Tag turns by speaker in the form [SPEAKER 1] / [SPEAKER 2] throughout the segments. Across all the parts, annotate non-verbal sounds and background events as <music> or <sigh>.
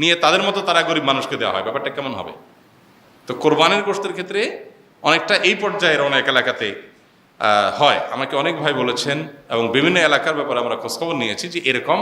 [SPEAKER 1] নিয়ে তাদের মতো তারা গরিব মানুষকে দেওয়া হয়, ব্যাপারটা কেমন হবে? তো কোরবানির গোষ্ঠের ক্ষেত্রে অনেকটা এই পর্যায়ের অনেক এলাকাতে হয়। আমাকে অনেক ভাই বলেছেন এবং বিভিন্ন এলাকার ব্যাপারে আমরা খোঁজখবর নিয়েছি যে এরকম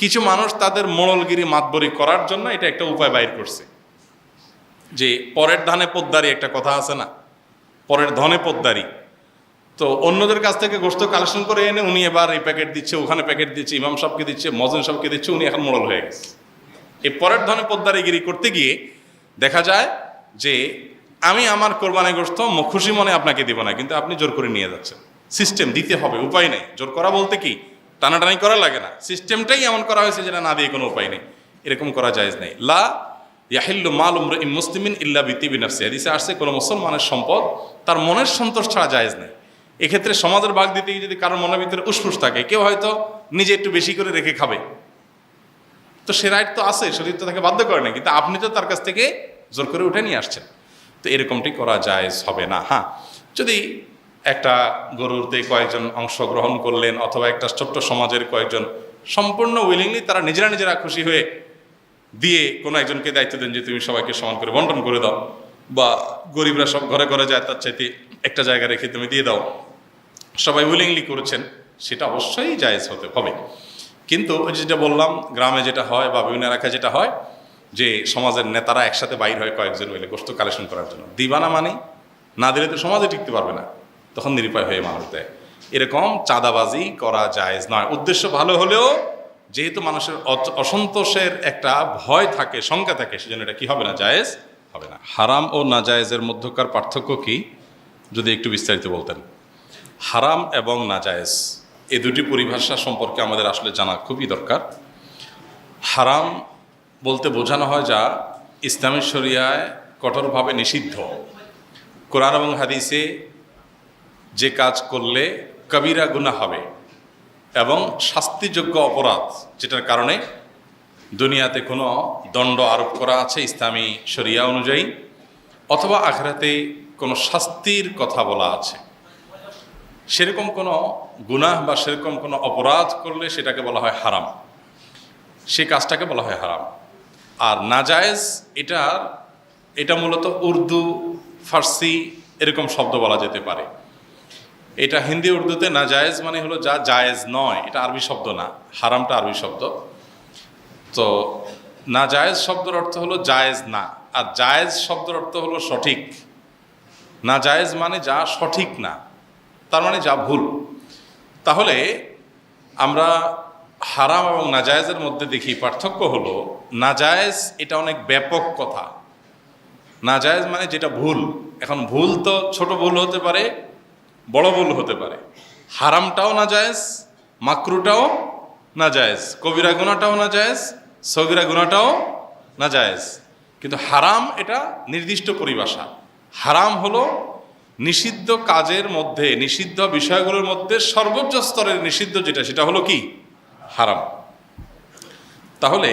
[SPEAKER 1] কিছু মানুষ তাদের মোড়লগিরি মাতবরি করার জন্য এটা একটা উপায় বাইর করছে। যে পরের ধানে পোদ্দারি একটা কথা আছে না? পরের ধনে পোদ্দারি। তো অন্যদের কাছ থেকে গোস্ত কালেকশন করে এনে উনি এবার এই প্যাকেট দিচ্ছে, ওখানে প্যাকেট দিচ্ছে, ইমাম সাহেবকে দিচ্ছে মজন সাহেবকে দিচ্ছে, উনি এখন মোড়ল হয়ে গেছে। এই পরের ধনে পোদ্দারিগিরি করতে গিয়ে দেখা যায় যে আমি আমার কোরবানি গোস্ত ম- খুশি মনে আপনাকে দিব না, কিন্তু আপনি জোর করে নিয়ে যাচ্ছেন। সিস্টেম দিতে হবে, উপায় নেই। জোর করা বলতে কি? টানাটানি করা লাগে না। সিস্টেমটাই এমন করা হয়েছে যেটা না দিয়ে কোনো উপায় নেই। এরকম করা যায় নাই। লা ইয়াহিল্লু মাল উমর ইম মুসলিমিন ইল্লা বিতিবি নাফসি। হাদিসে আসছে, কোনো মুসলমানের সম্পদ তার মনের সন্তোষ ছাড়া জায়েজ নেই। এক্ষেত্রে সমাজের ভাগ দিতে গিয়ে যদি কারোর মনের ভিতরে উসফুস থাকে, কেউ হয়তো নিজে একটু বেশি করে রেখে খাবে। তো সে রাইট তো আছে, শরীর তো তাকে বাধ্য করে না কিন্তু আপনি তো তার কাছ থেকে জোর করে উঠে নিয়ে আসছেন। তো এরকমটি করা যায়, হবে না হ্যাঁ। যদি একটা গরুরতে কয়েকজন অংশগ্রহণ করলেন, অথবা একটা ছোট্ট সমাজের কয়েকজন সম্পূর্ণ উইলিংলি তারা নিজেরা নিজেরা খুশি হয়ে দিয়ে কোনো একজনকে দায়িত্ব দেন যে, তুমি সবাইকে সমান করে বন্টন করে দাও, বা গরিবরা সব ঘরে ঘরে যায়, তার চাইতে একটা জায়গা রেখে তুমি দিয়ে দাও। সবাই উইলিংলি করেছেন, সেটা অবশ্যই জায়েজ হতে হবে। কিন্তু ওই যেটা বললাম, গ্রামে যেটা হয় বা বিভিন্ন এলাকায় যেটা হয়, যে সমাজের নেতারা একসাথে বাইর হয় কয়েকজন মিলে গোষ্ঠ কালেকশন করার জন্য। দিবানা মানে না দিলে তো সমাজে টিকতে পারবে না। তখন নিরুপায় হয়ে মানুষ দেয়। এরকম চাঁদাবাজি করা জায়েজ নয়। উদ্দেশ্য ভালো হলেও যেহেতু মানুষের অসন্তোষের একটা ভয় থাকে, শঙ্কা থাকে, সেজন্য এটা কি হবে না? জায়েজ হবে না। হারাম ও না নাজায়েজের মধ্যকার পার্থক্য কি? যদি একটু বিস্তারিত বলতেন। হারাম এবং নাজায়েজ। এ দুটি পরিভাষা সম্পর্কে আমাদের আসলে জানা খুবই দরকার। হারাম বলতে বোঝানো হয় যা ইসলামী শরিয়ায় কঠোরভাবে নিষিদ্ধ। কোরআন এবং হাদিসে যে কাজ করলে কবিরা গুনাহ হবে এবং শাস্তিযোগ্য অপরাধ, যেটার কারণে দুনিয়াতে কোনো দণ্ড আরোপ করা আছে ইসলামী শরিয়া অনুযায়ী, অথবা আখরাতে কোনো শাস্তির কথা বলা আছে। সেরকম কোনো গুনাহ বা সেরকম কোনো অপরাধ করলে সেটাকে বলা হয় হারাম। সেই কাজটাকে বলা হয় হারাম। আর নাজায়েজ এটার, এটা মূলত উর্দু, ফার্সি এরকম শব্দ বলা যেতে পারে। এটা হিন্দি উর্দুতে না জায়েজ মানে হলো যা জায়েজ নয়, এটা আরবি শব্দ না, হারামটা আরবি শব্দ। তো না জায়েজ শব্দের অর্থ হলো জায়েজ না, আর জায়েজ শব্দের অর্থ হলো সঠিক। না জায়েজ মানে যা সঠিক না। তার মানে যা ভুল। তাহলে আমরা হারাম এবং নাজায়েজের মধ্যে দেখি পার্থক্য হলো, নাজায়েজ এটা অনেক ব্যাপক কথা। নাজায়েজ মানে যেটা ভুল। এখন ভুল তো ছোট ভুল হতে পারে, বড় ভুল হতে পারে। হারামটাও নাজায়েজ, মাকরুটাও নাজায়েজ। কবিরা গুণাটাও নাজায়েজ, সগিরা গুণাটাও নাজায়েজ। কিন্তু হারাম এটা নির্দিষ্ট পরিভাষা। হারাম হলো নিষিদ্ধ কাজের মধ্যে, নিষিদ্ধ বিষয়গুলোর মধ্যে সর্বোচ্চ স্তরের নিষিদ্ধ যেটা, সেটা হলো কি? হারাম। তাহলে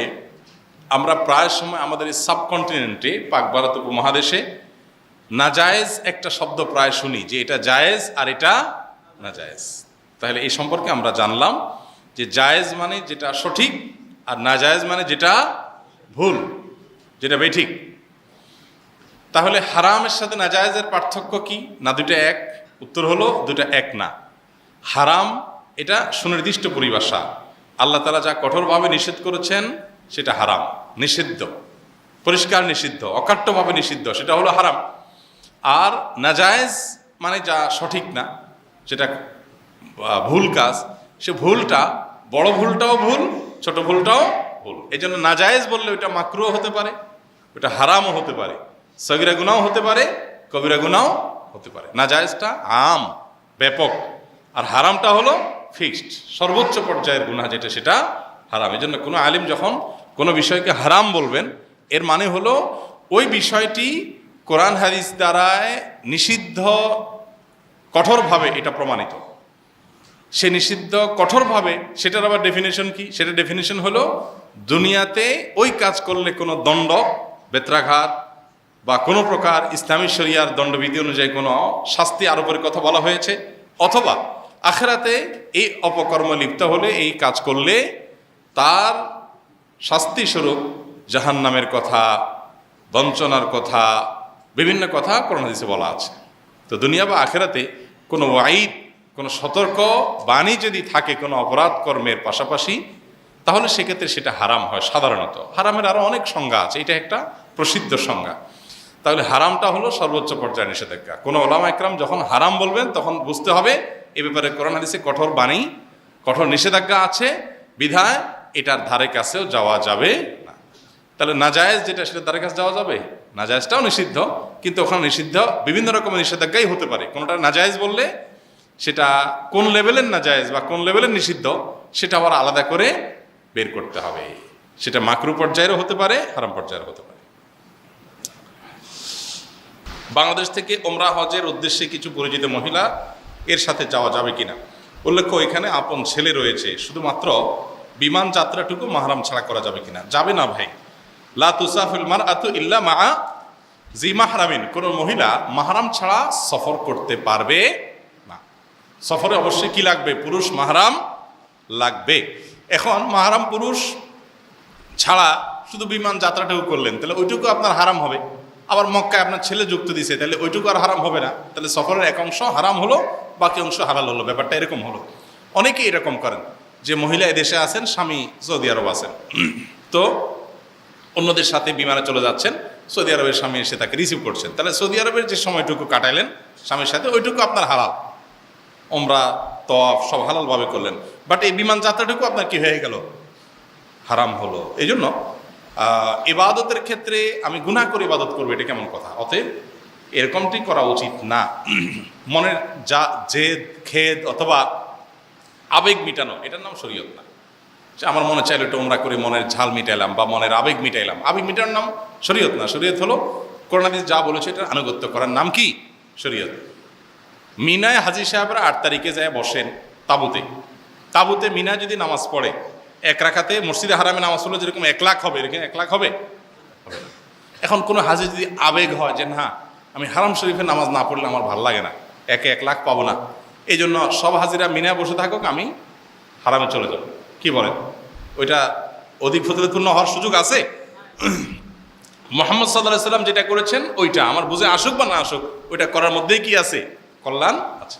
[SPEAKER 1] আমরা প্রায় সময় আমাদের এই সাবকন্টিনেন্টে, পাক ভারত উপমহাদেশে, নাজায়েজ একটা শব্দ প্রায় শুনি, যে এটা জায়েজ আর এটা নাজায়েজ। তাহলে এই সম্পর্কে আমরা জানলাম যে জায়েজ মানে যেটা সঠিক আর নাজায়েজ মানে যেটা ভুল, যেটা বেঠিক। তাহলে হারামের সাথে নাজায়েজের পার্থক্য কি? না দুটো এক। উত্তর হলো দুটো এক না। হারাম এটা সুনির্দিষ্ট পরিভাষা। আল্লাহ তালা যা কঠোরভাবে নিষেধ করেছেন সেটা হারাম নিষিদ্ধ। পরিষ্কার নিষিদ্ধ অকাট্যভাবে নিষিদ্ধ সেটা হলো হারাম। আর নাজায়েজ মানে যা সঠিক না আহ, ভুল কাজ সে ভুলটা বড় ভুলটাও ভুল ছোট ভুলটাও ভুল। এই জন্য নাজায়েজ বললে ওইটা মাকরুও হতে পারে ওটা হারামও হতে পারে। সগিরা গুনাও হতে পারে, কবিরা গুনাও হতে পারে। নাজায়েজটা আম, ব্যাপক। আর হারামটা হলো ফিক্সড, সর্বোচ্চ পর্যায়ের গুনাহ যেটা, সেটা হারাম। এই জন্য কোনো আলিম যখন কোনো বিষয়কে হারাম বলবেন, এর মানে হলো ওই বিষয়টি কোরআন হাদিস দ্বারায় নিষিদ্ধ কঠোরভাবে এটা প্রমাণিত। সে নিষিদ্ধ কঠোরভাবে, সেটার আবার ডেফিনেশন কি? সেটা ডেফিনেশন হলো দুনিয়াতে ওই কাজ করলে কোনো দণ্ড, বেত্রাঘাত বা কোনো প্রকার ইসলামী শরিয়ার দণ্ডবিধি অনুযায়ী কোনো শাস্তি আরোপের কথা বলা হয়েছে, অথবা আখেরাতে এই অপকর্ম লিপ্ত হলে, এই কাজ করলে তার শাস্তি স্বরূপ জাহান্নামের কথা, বঞ্চনার কথা, বিভিন্ন কথা কোরআন হাদিসে বলা আছে। তো দুনিয়া বা আখেরাতে কোনো ওয়াইদ কোনো সতর্ক বাণী যদি থাকে কোনো অপরাধ কর্মের পাশাপাশি, তাহলে সেক্ষেত্রে সেটা হারাম হয় সাধারণত। হারামের আরও অনেক সংজ্ঞা আছে, এটা একটা প্রসিদ্ধ সংজ্ঞা। তাহলে হারামটা হলো সর্বোচ্চ পর্যায়ে নিষেধাজ্ঞা। কোনো ওলামা একরাম যখন হারাম বলবেন, তখন বুঝতে হবে এ ব্যাপারে কোরআন হাদিসে কঠোর বাণী, কঠোর নিষেধাজ্ঞা আছে, বিধায় এটার ধারে কাছেও যাওয়া যাবে না। তাহলে নাজায়েজ যেটা, সেটার ধারে কাছে যাওয়া যাবে? নাজায়েজটাও নিষিদ্ধ, কিন্তু ওখানে নিষিদ্ধ বিভিন্ন রকমের নিষেধাজ্ঞাই হতে পারে। কোনোটা নাজায়েজ বললে, সেটা কোন লেভেলের নাজায়েজ বা কোন লেভেলের নিষিদ্ধ, সেটা আবার আলাদা করে বের করতে হবে। সেটা মাকরু পর্যায়েরও হতে পারে, হারাম পর্যায়েরও হতে পারে। বাংলাদেশ থেকে ওমরা হজের উদ্দেশ্যে কিছু পরিচিত মহিলা এর সাথে যাওয়া যাবে কিনা? উল্লেখ্য এখানে আপন ছেলে রয়েছে, শুধুমাত্র বিমান যাত্রাটুকু মাহারাম ছাড়া করা যাবে কিনা? যাবে না ভাই। লা তুসাফিল মার আতু ইল্লা মা জি মাহরামিন। কোনো মহিলা মাহারাম ছাড়া সফর করতে পারবে না। সফরে অবশ্যই কি লাগবে? পুরুষ মাহারাম লাগবে। এখন মাহারাম পুরুষ ছাড়া শুধু বিমান যাত্রাটুকু করলেন, তাহলে ওইটুকু আপনার হারাম হবে। আবার মক্কায় আপনার ছেলে যুক্ত দিছে, তাহলে ওইটুকু আর হারাম হবে না। তাহলে সফরের এক অংশ হারাম হলো, বাকি অংশ হালাল হলো। ব্যাপারটা এরকম হলো। অনেকেই এরকম করেন যে মহিলা এদেশে আছেন, স্বামী সৌদি আরব আছেন। তো অন্যদের সাথে বিমানে চলে যাচ্ছেন, সৌদি আরবের স্বামী এসে তাকে রিসিভ করছেন। তাহলে সৌদি আরবের যে সময়টুকু কাটাইলেন, স্বামীর সাথে ওইটুকু আপনার হালাল। ওমরা তফ সব হালালভাবে করলেন। বাট এই বিমান যাত্রাটুকু আপনার কি হয়ে গেল? হারাম হলো। এই জন্য ইবাদতের ক্ষেত্রে আমি গুনাহ করে ইবাদত করব, এটা কেমন কথা? অতএব এরকমটি করা উচিত না। <clears throat> মনের যা জেদ, খেদ অথবা আবেগ মিটানো, এটার নাম শরীয়ত না। যে আমার মনে চাইলো একটু ওমরা করে মনের ঝাল মিটাইলাম বা মনের আবেগ মিটাইলাম। আবেগ মিটানোর নাম শরীয়ত না। শরীয়ত হলো করোনাদিস যা বলেছে এটার আনুগত্য করার নাম কি? শরীয়ত। মিনায় হাজির সাহেবরা আট তারিখে যায় বসেন তাবুতে। তাবুতে মিনা যদি নামাজ পড়ে এক রাখাতে মসজিদে হারামে নামাজ পড়লে যেরকম এক লাখ হবে, এরকম এক লাখ হবে? এখন কোনো হাজি যদি আবেগ হয় যে না, আমি হারাম শরীফের নামাজ না পড়লে আমার ভালো লাগে না, একে এক লাখ পাবো না। এই জন্য সব হাজিরা মিনা বসে থাকুক, আমি হারামে চলে যাব। কি বলেন? ওইটা অধিক ফতিলতপূর্ণ হওয়ার সুযোগ আছে? মোহাম্মদ সাল্লাহ সাল্লাম যেটা করেছেন, ওইটা। আমার বুঝে আসুক বা না আসুক, ওইটা করার মধ্যেই কি আছে? কল্যাণ আছে।